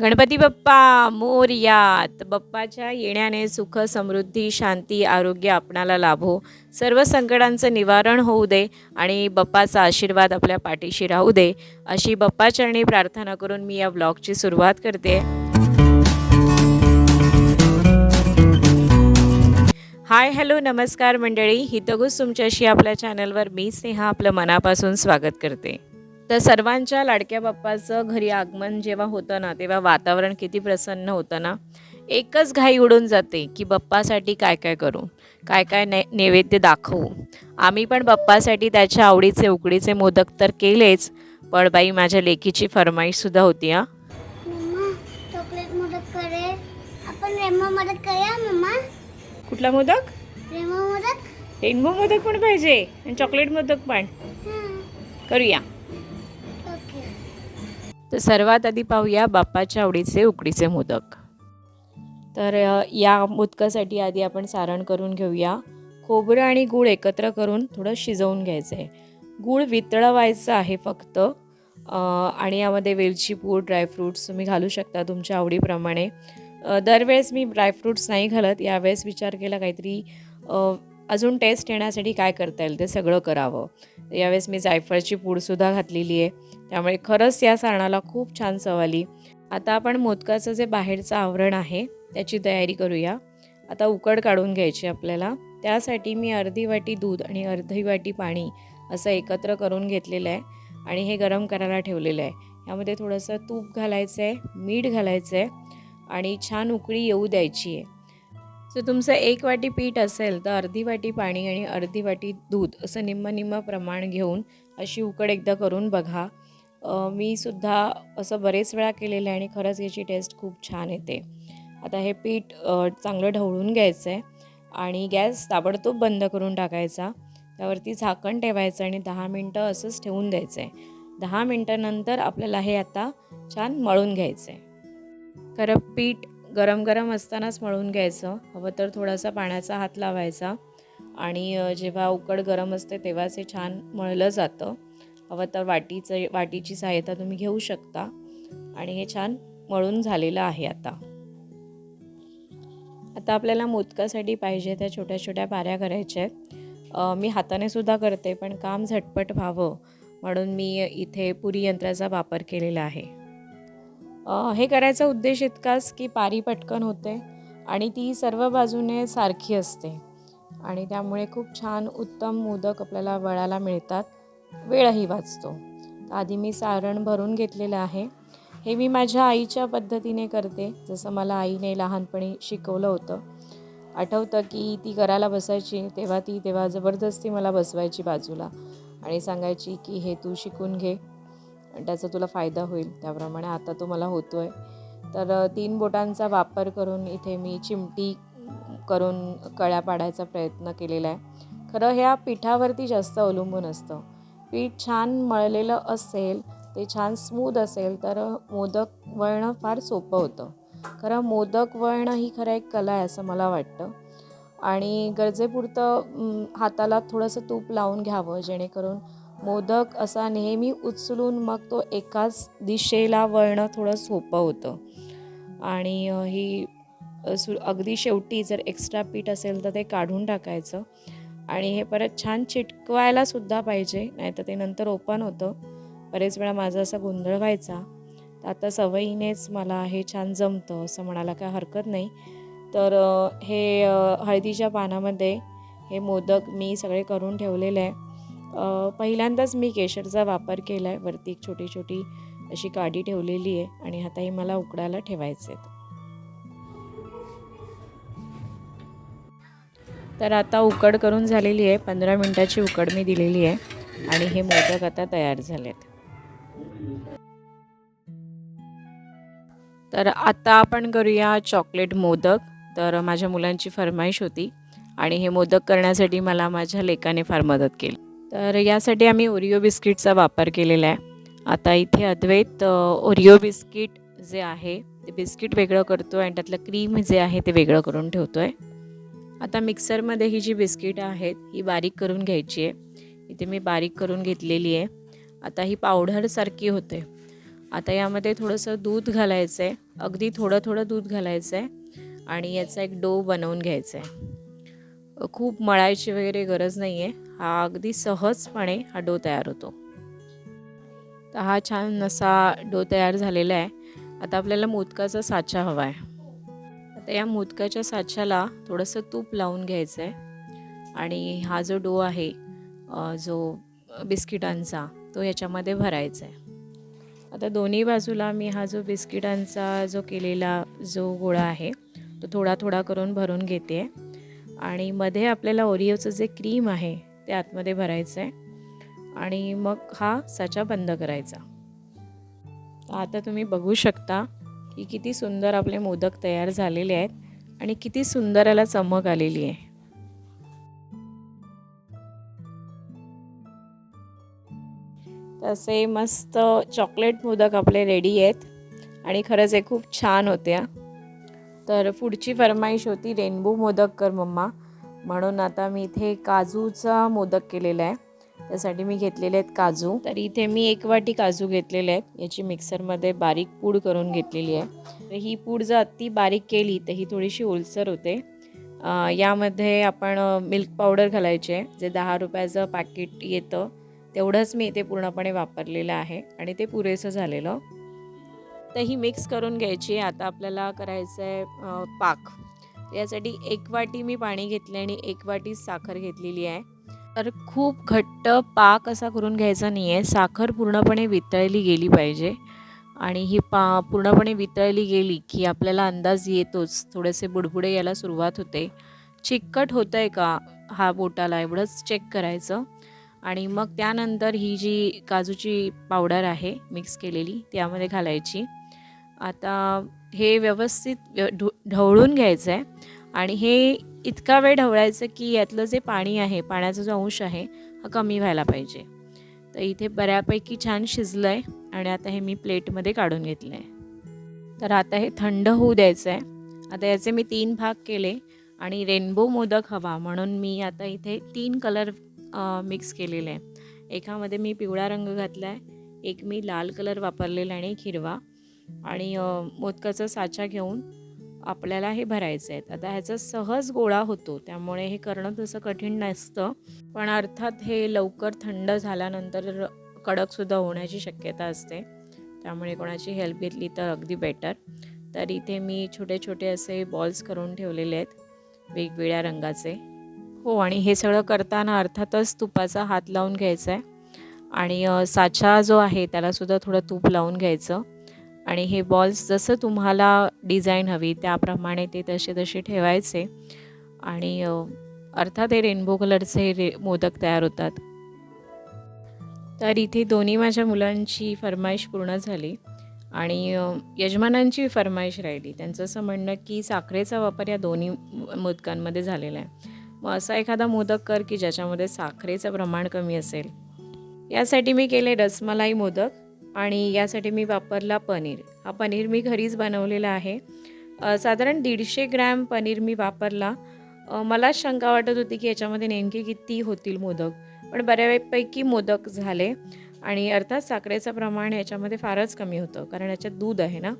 गणपती बाप्पा मोरयात बाप्पाच्या येण्याने सुख समृद्धी शांती आरोग्य आपणाला लाभो. सर्व संकटांचं निवारण होऊ दे आणि बाप्पाचा आशीर्वाद आपल्या पाठीशी राहू दे. अशी बाप्पाचरणी प्रार्थना करून मी या ब्लॉगची सुरुवात करते. हाय हॅलो नमस्कार मंडळी. हितगुज तुमच्याशी आपल्या चॅनलवर मी स्नेहा आपलं मनापासून स्वागत करते. तर सर्वांच्या लाडक्या बाप्पाचं घरी आगमन जेव्हा होतं ना तेव्हा वातावरण किती प्रसन्न होतं ना एकच घाई उडून जाते की बाप्पासाठी काय काय करू काय काय नै नैवेद्य दाखवू. आम्ही पण बाप्पासाठी त्याच्या आवडीचे उकडीचे मोदक तर केलेच पण बाई माझ्या लेकीची फरमाईशसुद्धा होती हां. मम्मा चॉकलेट मदत करे. आपण रेमो मदत करूया मम्मा? कुठला मोदक? रेमो मदत रेनबो मोदक पण पाहिजे आणि चॉकलेट मोदक पण. हां. करूया. तर सर्वात आधी पाहूया बाप्पाच्या आवडीचे उकडीचे मोदक. तर या मोदकासाठी आधी आपण सारण करून घेऊया. खोबरं आणि गूळ एकत्र करून थोडं शिजवून घ्यायचं आहे गूळ वितळवायचं आहे फक्त. आणि यामध्ये वेलची पूड ड्रायफ्रूट्स तुम्ही घालू शकता तुमच्या आवडीप्रमाणे. दरवेळेस मी ड्रायफ्रूट्स नाही घालत. यावेळेस विचार केला काहीतरी अजून टेस्ट येण्यासाठी काय करता येईल? ते सगळं करावं. यावेळेस मी जायफळची पूडसुद्धा घातलेली आहे. त्यामुळे खरंच या सणाला खूप छान चव आली. आता आपण मोदकाचं जे बाहेरचं आवरण आहे त्याची तयारी करूया. आता उकड काढून घ्यायची आपल्याला. त्यासाठी मी अर्धी वाटी दूध आणि अर्धी वाटी पाणी असं एकत्र करून घेतलेलं आहे आणि हे गरम करायला ठेवलेलं आहे. यामध्ये थोडंसं तूप घालायचं आहे मीठ घालायचं आहे आणि छान उकळी येऊ द्यायची आहे. सो तुमचं एक वाटी पीठ असेल तर अर्धी वाटी पाणी आणि अर्धी वाटी दूध असं निम्म निम्म प्रमाण घेऊन अशी उकड एकदा करून बघा. मी सुद्धा असं बरेच वेळा केलेलं आहे आणि खरंच याची टेस्ट खूप छान येते. आता हे पीठ चांगलं ढवळून घ्यायचं आहे आणि गॅस ताबडतोब बंद करून टाकायचा. त्यावरती झाकण ठेवायचं आणि दहा मिनटं असंच ठेवून द्यायचं आहे दहा मिनटानंतर आपल्याला हे आता छान मळून घ्यायचं आहे खरं पीठ गरम गरम असतानाच मळून घ्यायचं. हवं तर थोडासा पाण्याचा हात लावायचा. आणि जेव्हा उकड गरम असते तेव्हाच हे छान मळलं जातं. हवं तर वाटीचं वाटीची सहायता तुम्ही घेऊ शकता. आणि हे छान मळून झालेलं आहे आता. आता आपल्याला मोदकासाठी पाहिजे त्या छोट्या छोट्या पाऱ्या करायच्या आहेत. मी हाताने सुद्धा करते पण काम झटपट व्हावं म्हणून मी इथे पुरी यंत्राचा वापर केलेला आहे. हे करायचा उद्देश इतकाच की पारी पटकन होते आणि ती सर्व बाजूने सारखी असते. आणि त्यामुळे खूप छान उत्तम मोदक आपल्याला वळायला मिळतात. वेळही वाचतो. आधी मी सारण भरून घेतलेलं आहे. हे मी माझ्या आईच्या पद्धतीने करते. जसं मला आईने लहानपणी शिकवलं होतं. आठवतं की ती करायला बसायची तेव्हा ती तेव्हा जबरदस्ती मला बसवायची बाजूला आणि सांगायची की हे तू शिकून घे. त्याचा तुला फायदा होईल. त्याप्रमाणे आता तो मला होतो आहे तर तीन बोटांचा वापर करून इथे मी चिमटी करून कळ्या पाडायचा प्रयत्न केलेला आहे. खरं ह्या पिठावरती जास्त अवलंबून असतं. पीठ छान मळलेलं असेल ते छान स्मूथ असेल तर मोदक वळणं फार सोपं होतं. खरं मोदक वळणं ही खरं एक कला आहे असं मला वाटतं. आणि गरजेपुरतं हाताला थोडंसं तूप लावून घ्यावं जेणेकरून मोदक असा नेहमी उचलून मग तो एकाच दिशेला वळणं थोडं सोपं होतं. आणि ही सु अगदी शेवटी जर एक्स्ट्रा पीठ असेल तर ते काढून टाकायचं. आणि हे परत छान चिटकवायला सुद्धा पाहिजे नाहीतर ते नंतर ओपन होतं. बरेच वेळा माझा असा गोंधळ व्हायचा. तर आता सवयीनेच मला हे छान जमतं असं म्हणायला काय हरकत नाही. तर हे हळदीच्या पानामध्ये हे मोदक मी सगळे करून ठेवलेले आहे. पहिल्यांदाच मी केशरचा वापर केला आहे वरती एक छोटी छोटी अशी काडी ठेवलेली आहे आणि आता हे मला उकडायला ठेवायचे आहेत तर आता उकड करून झालेली आहे. पंधरा मिनटाची उकड मी दिलेली आहे आणि हे मोदक आता तयार झालेत. तर आता आपण करूया चॉकलेट मोदक. तर माझ्या मुलांची फरमाईश होती आणि हे मोदक करण्यासाठी मला माझ्या लेकाने फार मदत केली. तर यासाठी आम्ही ओरिओ बिस्किटचा वापर केलेला आहे. आता इथे अद्वैत ओरिओ बिस्किट जे आहे ते बिस्किट वेगळं करतो आहे आणि त्यातलं क्रीम जे आहे ते वेगळं करून ठेवतो आहे आता मिक्सरमध्ये ही जी बिस्किटं आहेत ही बारीक करून घ्यायची आहे. इथे मी बारीक करून घेतलेली आहे. आता ही पावडरसारखी होते. आता यामध्ये थोडंसं दूध घालायचं आहे अगदी थोडं थोडं दूध घालायचं आहे आणि याचा एक डो बनवून घ्यायचा आहे खूप मळायची वगैरे गरज नाही आहे हा अगदी सहजपणे हा डो तयार होतो. तर हा छान असा डो तयार झालेला आहे. आता आपल्याला मोदकाचा साचा हवा आहे. आता या मोदकाच्या साच्याला थोडंसं तूप लावून घ्यायचं आहे. आणि हा जो डो आहे जो बिस्किटांचा तो याच्यामध्ये भरायचा आहे. आता दोन्ही बाजूला मी हा जो बिस्किटांचा जो केलेला जो गोळा आहे तो थोडा थोडा करून भरून घेते. आणि मध्ये आपल्याला ओरिओचं जे क्रीम आहे ते आतमध्ये भरायचं आहे आणि मग हा साचा बंद करायचा. आता तुम्ही बघू शकता की किती सुंदर आपले मोदक तयार झालेले आहेत आणि किती सुंदर याला चमक आलेली आहे. तसे मस्त चॉकलेट मोदक आपले रेडी आहेत. आणि खरंच हे खूप छान होत्या. तर पुढची फरमाईश होती रेनबो मोदक कर मम्मा. म्हणून आता मी इथे काजूचा मोदक केलेला आहे. त्यासाठी मी घेतलेले आहेत काजू. तर इथे मी एक वाटी काजू घेतलेले आहेत. याची मिक्सरमध्ये बारीक पूड करून घेतलेली आहे. तर ही पूड जर अति बारीक केली तर ही थोडीशी ओलसर होते. यामध्ये आपण मिल्क पावडर घालायचे आहे. जे दहा रुपयाचं पॅकेट येतं तेवढंच मी इथे पूर्णपणे वापरलेलं आहे आणि ते पुरेसं झालेलं. तर ही मिक्स करून घ्यायची आता आपल्याला करायचं आहे पाक. यासाठी एक वाटी मी पाणी घेतले आणि एक वाटी साखर घेतलेली आहे. तर खूप घट्ट पाक असा करून घ्यायचा नाही आहे साखर पूर्णपणे वितळली गेली पाहिजे. आणि ही पा पूर्णपणे वितळली गेली की आपल्याला अंदाज येतोच. थोडेसे बुडबुडे यायला सुरुवात होते. चिकट होतं आहे का हा बोटाला एवढंच चेक करायचं. आणि मग त्यानंतर ही जी काजूची पावडर आहे मिक्स केलेली त्यामध्ये घालायची. आता हे व्यवस्थित व्य- ढवळून घ्यायचं आहे आणि हे इतका वेळ ढवळायचं की यातलं जे पाणी आहे पाण्याचा जो अंश आहे हा कमी व्हायला पाहिजे. तर इथे बऱ्यापैकी छान शिजलं आहे आणि आता हे मी प्लेटमध्ये काढून घेतलं आहे तर आता हे थंड होऊ द्यायचं आहे आता याचे मी तीन भाग केले आणि रेनबो मोदक हवा म्हणून मी आता इथे तीन कलर मिक्स केलेले. आहे एकामध्ये मी पिवळा रंग घातला आहे एक मी लाल कलर वापरलेला आणि एक हिरवा. आणि मोदकाचा साचा घेऊन आपल्याला हे भरायचं आहे. आता ह्याचा सहज गोळा होतो त्यामुळे हे करणं तसं कठीण नसतं. पण अर्थात हे लवकर थंड झाल्यानंतर कडकसुद्धा होण्याची शक्यता असते. त्यामुळे कोणाची हेल्प घेतली तर अगदी बेटर तर इथे मी छोटे छोटे असे बॉल्स करून ठेवलेले आहेत वेगवेगळ्या रंगाचे. हो आणि हे सगळं करताना अर्थातच तुपाचा हात लावून घ्यायचा आहे. आणि साचा जो आहे त्यालासुद्धा थोडं तूप लावून घ्यायचं. आणि हे बॉल्स जसं तुम्हाला डिझाईन हवी त्याप्रमाणे ते तसे तसे ठेवायचे. आणि अर्थात हे रेनबो कलरचे रे मोदक तयार होतात. तर इथे दोन्ही माझ्या मुलांची फरमाईश पूर्ण झाली. आणि यजमानांची फरमाईश राहिली. त्यांचं असं म्हणणं की साखरेचा वापर या दोन्ही मोदकांमध्ये झालेला आहे. मग असा एखादा मोदक कर की ज्याच्यामध्ये साखरेचं प्रमाण कमी असेल. यासाठी मी केले रसमलाई मोदक. आणि यासाठी मी वापरला पनीर. हा पनीर मी घरीच बनवलेला आहे. साधारण दीडशे ग्रॅम पनीर मी वापरला. मला शंका वाटत होती की याच्यामध्ये नेमके किती होतील मोदक पण बऱ्यापैकी मोदक झाले आणि अर्थात साखरेचं प्रमाण याच्यामध्ये फारच कमी होतं कारण याच्यात दूध आहे ना.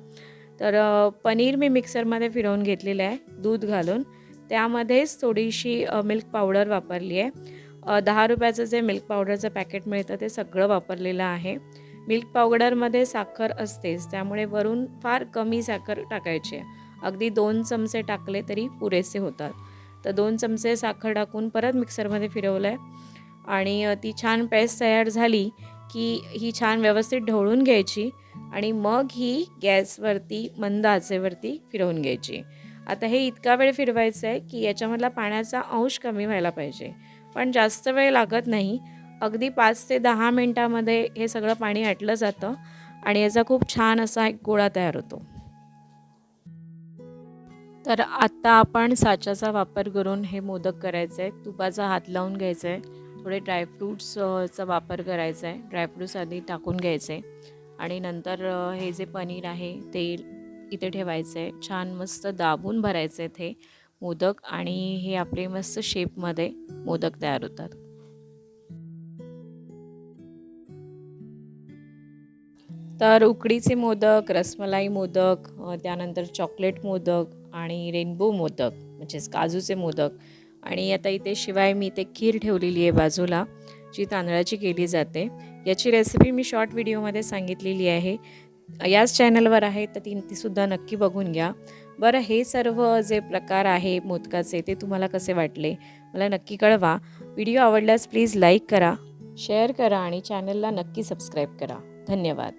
तर पनीर मी मिक्सरमध्ये फिरवून घेतलेलं आहे दूध घालून. त्यामध्येच थोडीशी मिल्क पावडर वापरली आहे. दहा रुपयाचं जे मिल्क पावडरचं पॅकेट मिळतं ते सगळं वापरलेलं आहे. मिल्क पावडरमध्ये साखर असतेच त्यामुळे वरून फार कमी साखर टाकायची आहे. अगदी दोन चमचे टाकले तरी पुरेसे होतात. तर दोन चमचे साखर टाकून परत मिक्सरमध्ये फिरवलं आहे आणि ती छान पेस्ट तयार झाली की ही छान व्यवस्थित ढवळून घ्यायची आणि मग ही गॅसवरती मंद आचेवरती फिरवून घ्यायची. आता हे इतका वेळ फिरवायचं आहे की याच्यामधला पाण्याचा अंश कमी व्हायला पाहिजे. पण जास्त वेळ लागत नाही. अगदी पाच ते दहा मिनटामध्ये हे सगळं पाणी आटलं जातं आणि याचा खूप छान असा एक गोळा तयार होतो. तर आत्ता आपण साच्याचा वापर करून हे मोदक करायचे आहे तुपाचा हात लावून घ्यायचा आहे थोडे ड्रायफ्रूट्सचा वापर करायचा आहे ड्रायफ्रूट्स आधी टाकून घ्यायचे आणि नंतर हे जे पनीर आहे ते इथे ठेवायचं आहे छान मस्त दाबून भरायचे आहे ते मोदक आणि हे आपले मस्त शेपमध्ये मोदक तयार होतात. तर उकडीचे मोदक रसमलाई मोदक त्यानंतर चॉकलेट मोदक आणि रेनबो मोदक म्हणजेच काजूचे मोदक. आणि आता इथे शिवाय मी इथे खीर ठेवलेली आहे बाजूला जी तांदळाची केली जाते. याची रेसिपी मी शॉर्ट व्हिडिओमध्ये सांगितलेली आहे. याच चॅनलवर आहे तर ती तीसुद्धा नक्की बघून घ्या. बरं हे सर्व जे प्रकार आहे मोदकाचे ते तुम्हाला कसे वाटले? मला नक्की कळवा. व्हिडिओ आवडल्यास प्लीज लाईक करा शेअर करा आणि चॅनलला नक्की सबस्क्राईब करा. धन्यवाद.